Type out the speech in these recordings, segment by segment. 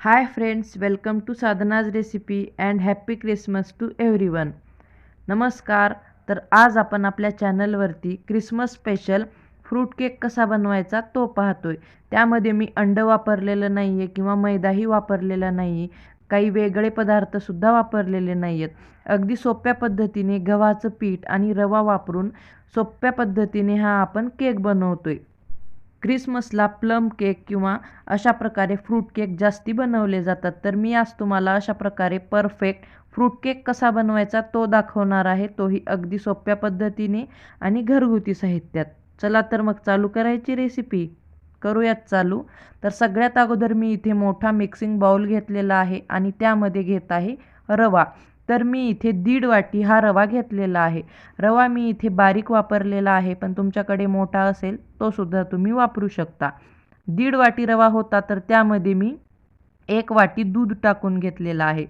Hi friends welcome to Sadhana's recipe and happy Christmas to everyone नमस्कार तर आज आपण आपल्या चॅनलवरती क्रिसमस स्पेशल फ्रूट केक कसा बनवायचा तो पाहतोय. त्यामध्ये मी अंड वापरलेलं नाही आहे किंवा मैदाही वापरलेला नाही आहे काही वेगळे पदार्थसुद्धा वापरलेले नाही आहेत अगदी सोप्या पद्धतीने गव्हाचं पीठ आणि रवा वापरून सोप्या पद्धतीने हा आपण केक बनवतोय. क्रिसमसला प्लम केक किंवा अशा प्रकारे फ्रूट केक जास्ती बनवले जातात. तर मी आज तुम्हाला अशा प्रकारे परफेक्ट फ्रूट केक कसा बनवायचा तो दाखवणार आहे. तोही अगदी सोप्या पद्धतीने आणि घरगुती साहित्यात. चला तर मग चालू करायची रेसिपी. करूयात चालू. तर सगळ्यात अगोदर मी इथे मोठा मिक्सिंग बाउल घेतलेला आहे आणि त्यामध्ये घेत आहे रवा. तर मी इथे दीड वाटी हा रवा घेतलेला आहे. रवा मी इथे बारीक वापरलेला आहे पण तुमच्याकडे मोठा असेल तो सुद्धा तुम्ही वापरू शकता. दीड वाटी रवा होता तर त्यामध्ये मी एक वाटी दूध टाकून घेतलेला आहे.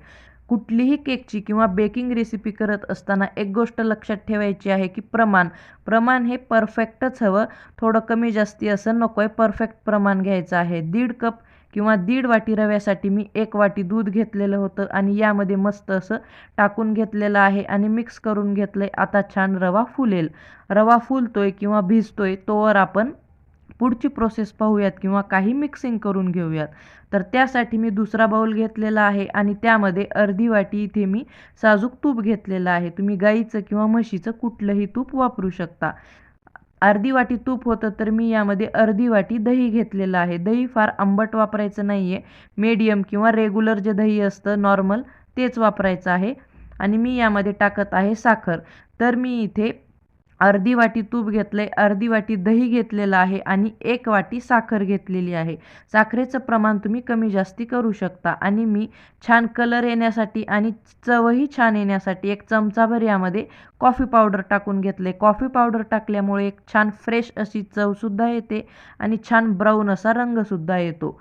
कुठलीही केकची किंवा बेकिंग रेसिपी करत असताना एक गोष्ट लक्षात ठेवायची आहे की प्रमाण. प्रमाण हे परफेक्टच हवं. थोडं कमी जास्ती असं नको आहे परफेक्ट प्रमाण घ्यायचं आहे. दीड कप किंवा दीड वाटी रव्यासाठी मी एक वाटी दूध घेतलेलं होतं आणि यामध्ये मस्त असं टाकून घेतलेलं आहे आणि मिक्स करून घेतलं आहे आता छान रवा फुलेल. रवा फुलतोय किंवा भिजतोय तोवर आपण पुढची प्रोसेस पाहूयात किंवा काही मिक्सिंग करून घेऊयात. तर त्यासाठी मी दुसरा बाऊल घेतलेला आहे आणि त्यामध्ये अर्धी वाटी इथे मी साजूक तूप घेतलेलं आहे. तुम्ही गाईचं किंवा म्हशीचं कुठलंही तूप वापरू शकता. अर्धी वाटी तूप होतं तर मी यामध्ये अर्धी वाटी दही घेतलेलं आहे. दही फार आंबट वापरायचं नाही आहे मीडियम किंवा रेग्युलर जे दही असतं नॉर्मल तेच वापरायचं आहे. आणि मी यामध्ये टाकत आहे साखर. तर मी इथे अर्धी वाटी तूप घेतलं आहे अर्धी वाटी दही घेतलेलं आहे आणि एक वाटी साखर घेतलेली आहे. साखरेचं प्रमाण तुम्ही कमी जास्ती करू शकता आणि मी छान कलर येण्यासाठी आणि चवही छान येण्यासाठी एक चमचाभर यामध्ये कॉफी पावडर टाकून घेतले कॉफी पावडर टाकल्यामुळे एक छान फ्रेश अशी चवसुद्धा येते आणि छान ब्राऊन असा रंगसुद्धा येतो.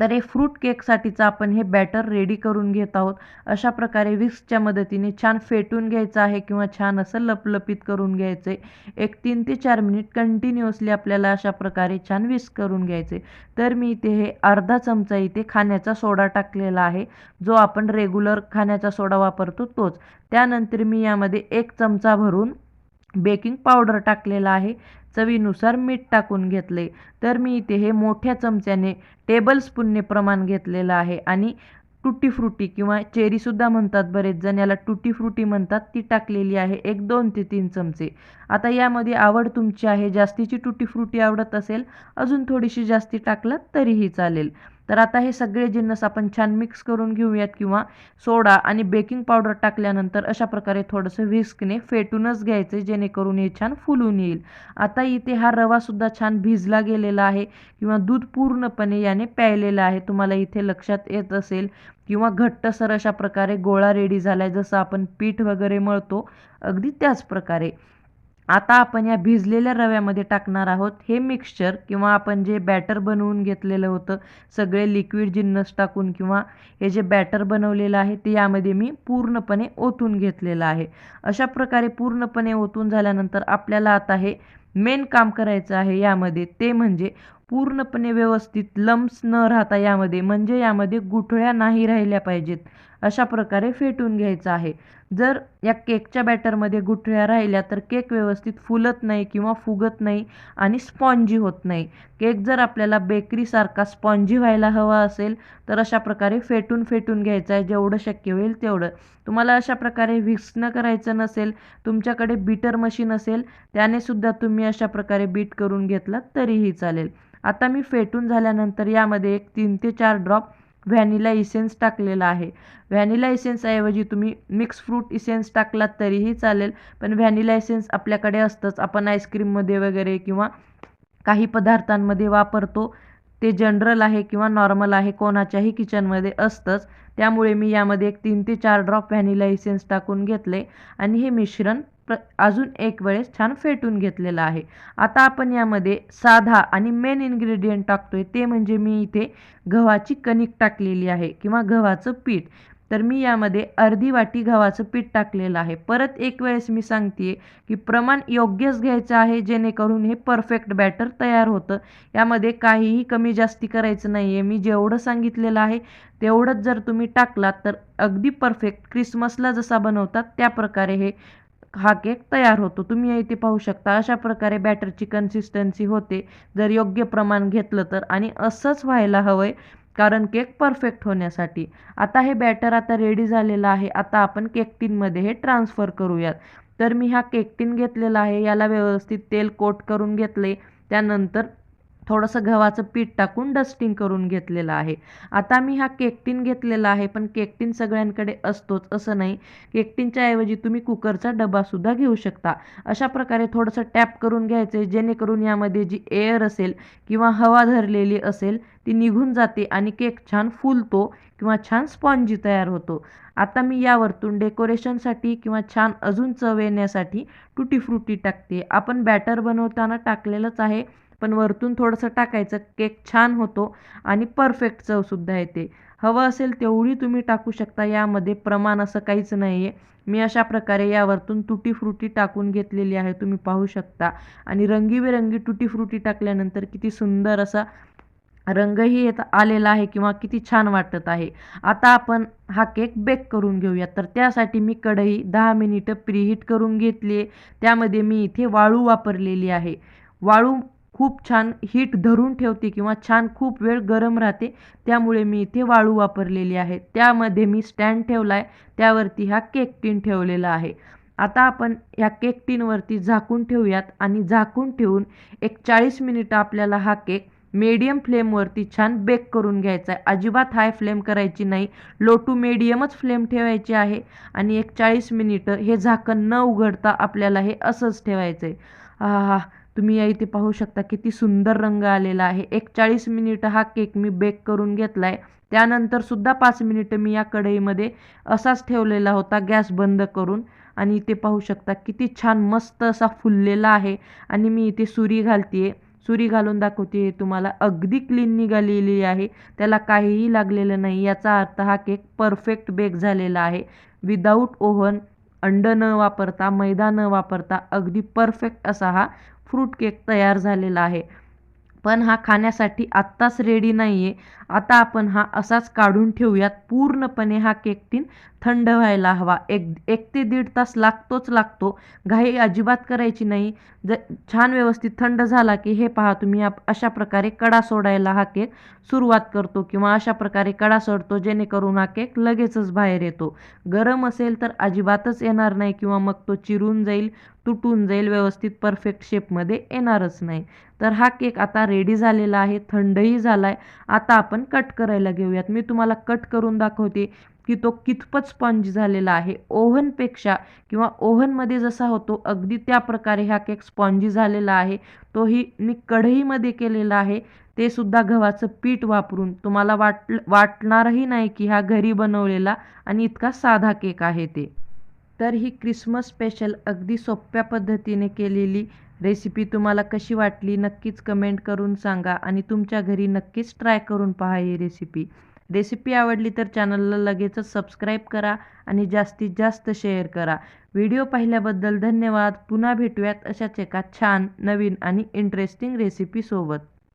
तर हे फ्रूट केकसाठीचं आपण हे बॅटर रेडी करून घेत आहोत. अशा प्रकारे विक्सच्या मदतीने छान फेटून घ्यायचं आहे किंवा छान असं लपलपीत करून घ्यायचं आहे एक तीन ते चार मिनिट कंटिन्युअसली आपल्याला अशा प्रकारे छान विस्क करून घ्यायचे तर मी इथे हे अर्धा चमचा इथे खाण्याचा सोडा टाकलेला आहे. जो आपण रेग्युलर खाण्याचा सोडा वापरतो तोच. त्यानंतर मी यामध्ये एक चमचा भरून बेकिंग पावडर टाकलेला आहे. चवीनुसार मीठ टाकून घेतले. तर मी इथे हे मोठ्या चमच्याने टेबलस्पूनने प्रमाण घेतलेलं आहे आणि टुटी फ्रुटी किंवा चेरीसुद्धा म्हणतात बरेच जण. याला टुटी फ्रुटी म्हणतात. ती टाकलेली आहे एक दोन ते तीन चमचे. आता यामध्ये आवड तुमची आहे. जास्तीची टुटी फ्रुटी आवडत असेल अजून थोडीशी जास्ती टाकलात तरीही चालेल. तर आता हे सगळे जिन्नस आपण छान मिक्स करून घेऊयात किंवा सोडा आणि बेकिंग पावडर टाकल्यानंतर अशा प्रकारे थोडंसं व्हिस्कने फेटूनच घ्यायचं जेणेकरून हे छान फुलून येईल. आता इथे हा रवासुद्धा छान भिजला गेलेला आहे किंवा दूध पूर्णपणे याने प्यायलेलं आहे. तुम्हाला इथे लक्षात येत असेल किंवा घट्टसर अशा प्रकारे गोळा रेडी झाला आहे जसं आपण पीठ वगैरे मळतो अगदी त्याच प्रकारे. आता आपण या भिजलेल्या रव्यामध्ये टाकणार आहोत. हे मिक्सचर किंवा आपण जे बॅटर बनवून घेतलेलं होतं सगळे लिक्विड जिन्नस टाकून किंवा हे जे बॅटर बनवलेलं आहे ते यामध्ये मी पूर्णपणे ओतून घेतलेलं आहे. अशा प्रकारे पूर्णपणे ओतून झाल्यानंतर आपल्याला आता हे मेन काम करायचं आहे यामध्ये. ते म्हणजे पूर्णपणे व्यवस्थित लम्स न राहता यामध्ये म्हणजे यामध्ये गुठळ्या नाही राहिल्या पाहिजेत. अशा प्रकारे फेटून घ्यायचं आहे. जर या केकच्या बॅटरमध्ये गुठळ्या राहिल्या तर केक व्यवस्थित फुलत नाही किंवा फुगत नाही आणि स्पॉन्जी होत नाही. केक जर आपल्याला बेकरीसारखा स्पॉन्जी व्हायला हवा असेल तर अशा प्रकारे फेटून फेटून घ्यायचं आहे. जेवढं शक्य होईल तेवढं. तुम्हाला अशा प्रकारे विक्सनं करायचं नसेल तुमच्याकडे बीटर मशीन असेल त्याने सुद्धा तुम्ही अशा प्रकारे बीट करून घेतलात तरीही चालेल. आता मी फेटून झाल्यानंतर यामध्ये एक तीन ते चार ड्रॉप व्हॅनिला इसेन्स टाकलेला आहे. व्हॅनिला इसेन्सऐवजी तुम्ही मिक्स फ्रूट इसेन्स टाकलात तरीही चालेल पण व्हॅनिला इसेन्स आपल्याकडे असतंच. आपण आईस्क्रीममध्ये वगैरे किंवा काही पदार्थांमध्ये वापरतो. ते जनरल आहे किंवा नॉर्मल आहे कोणाच्याही किचनमध्ये असतंच. त्यामुळे मी यामध्ये एक तीन ते चार ड्रॉप व्हॅनिला इसेन्स टाकून घेतले आणि हे मिश्रण प्र अजून एक वेळेस छान फेटून घेतलेलं आहे. आता आपण यामध्ये साधा आणि मेन इन्ग्रेडियंट टाकतोय. ते म्हणजे मी इथे गव्हाची कणिक टाकलेली आहे किंवा गव्हाचं पीठ. तर मी यामध्ये अर्धी वाटी गव्हाचं पीठ टाकलेलं आहे. परत एक वेळेस मी सांगते की प्रमाण योग्यच घ्यायचं आहे जेणेकरून हे परफेक्ट बॅटर तयार होतं. यामध्ये काहीही कमी जास्ती करायचं नाही आहे मी जेवढं सांगितलेलं आहे तेवढंच जर तुम्ही टाकलात तर अगदी परफेक्ट क्रिसमसला जसा बनवतात त्या प्रकारे हे हा केक तयार होतो. तुम्ही इथे पाहू शकता. अशा प्रकारे बॅटरची कन्सिस्टन्सी होते. जर योग्य प्रमाण घेतलं तर. आणि असंच व्हायला हवं आहे कारण केक परफेक्ट होण्यासाठी. आता हे बॅटर आता रेडी झालेलं आहे. आता आपण केक टीनमध्ये हे ट्रान्सफर करूयात. तर मी हा केक टीन घेतलेला आहे. याला व्यवस्थित तेल कोट करून घेतले त्यानंतर थोडंसं गव्हाचं पीठ टाकून डस्टिंग करून घेतलेलं आहे. आता मी हा केकटीन घेतलेला आहे पण केकटीन सगळ्यांकडे असतोच असं नाही. केकटीनच्या ऐवजी तुम्ही कुकरचा डबासुद्धा घेऊ शकता. अशा प्रकारे थोडंसं टॅप करून घ्यायचं आहे जेणेकरून यामध्ये जी एअर असेल किंवा हवा धरलेली असेल ती निघून जाते आणि केक छान फुलतो किंवा छान स्पॉन्जी तयार होतो. आता मी यावरतून डेकोरेशनसाठी किंवा छान अजून चव येण्यासाठी टुटी फ्रुटी टाकते. आपण बॅटर बनवताना टाकलेलंच आहे. पण वरतून थोडंसं टाकायचं. केक छान होतो आणि परफेक्ट चवसुद्धा येते. हवं असेल तेवढी तुम्ही टाकू शकता. यामध्ये प्रमाण असं काहीच नाही आहे मी अशा प्रकारे यावरतून तुटी फ्रुटी टाकून घेतलेली आहे. तुम्ही पाहू शकता. आणि रंगीबेरंगी तुटी फ्रुटी टाकल्यानंतर किती सुंदर असा रंगही येत आलेला आहे किंवा किती छान वाटत आहे. आता आपण हा केक बेक करून घेऊया. तर त्यासाठी मी कढई दहा मिनिटं प्रीहीट करून घेतली आहे त्यामध्ये मी इथे वाळू वापरलेली आहे. वाळू खूप छान हीट धरून ठेवते किंवा छान खूप वेळ गरम राहते त्यामुळे मी इथे वाळू वापरलेली आहे. त्यामध्ये मी स्टँड ठेवला आहे त्यावरती हा केक टीन ठेवलेला आहे. आता आपण ह्या केक टीनवरती झाकून ठेवूयात आणि झाकून ठेवून एक चाळीस मिनिटं आपल्याला हा केक मीडियम फ्लेमवरती छान बेक करून घ्यायचा आहे. अजिबात हाय फ्लेम करायची नाही लो टू मीडियमच फ्लेम ठेवायची आहे आणि एक चाळीस मिनिटं हे झाकण न उघडता आपल्याला हे असंच ठेवायचं आहे हा हा तुम्ही या इथे पाहू शकता किती सुंदर रंग आलेला आहे. एक चाळीस मिनिट हा केक मी बेक करून घेतला आहे त्यानंतर सुद्धा पाच मिनिटं मी या कढईमध्ये असाच ठेवलेला होता गॅस बंद करून. आणि इथे पाहू शकता किती छान मस्त असा फुललेला आहे. आणि मी इथे सुरी घालते सुरी घालून दाखवते तुम्हाला. अगदी क्लीन निघालेली आहे. त्याला काहीही लागलेलं नाही. याचा अर्थ हा केक परफेक्ट बेक झालेला आहे. विदाऊट ओव्हन अंड न वापरता मैदा न वापरता अगदी परफेक्ट असा हा फ्रूट केक तयार झालेला आहे. पण हा खाण्यासाठी आत्ताच रेडी नाही आहे आता आपण हा असाच काढून ठेवूयात. पूर्णपणे हा केक तीन थंड व्हायला हवा. एक एक ते दीड तास लागतोच लागतो. घाई अजिबात करायची नाही. ज छान व्यवस्थित थंड झाला की हे पहा तुम्ही अशा प्रकारे कडा सोडायला हा केक सुरुवात करतो किंवा अशा प्रकारे कडा सोडतो जेणेकरून हा केक लगेचच बाहेर येतो. गरम असेल तर अजिबातच येणार नाही किंवा मग तो चिरून जाईल. तुटून जाईल व्यवस्थित परफेक्ट शेपमध्ये येणारच नाही. तर हा केक आता रेडी झालेला आहे थंडही झाला आहे आता आपण कट करायला घेऊयात. मी तुम्हाला कट करून दाखवते की तो कितपत स्पंज झालेला आहे. ओव्हनपेक्षा किंवा ओव्हनमध्ये जसा होतो अगदी त्या प्रकारे हा केक स्पॉन्जी झालेला आहे. तोही मी कढईमध्ये केलेला आहे. ते सुद्धा गव्हाचं पीठ वापरून. तुम्हाला वाट वाटणारही नाही की हा घरी बनवलेला आणि इतका साधा केक आहे ते. तर ही क्रिसमस स्पेशल अगदी सोप्या पद्धतीने केलेली रेसिपी तुम्हाला कशी वाटली नक्कीच कमेंट करून सांगा आणि तुमच्या घरी नक्कीच ट्राय करून पहा ही रेसिपी रेसिपी आवडली तर चॅनलला लगेचच सबस्क्राईब करा आणि जास्तीत जास्त शेअर करा. व्हिडिओ पाहिल्याबद्दल धन्यवाद. पुन्हा भेटूयात अशाच एका छान नवीन आणि इंटरेस्टिंग रेसिपीसोबत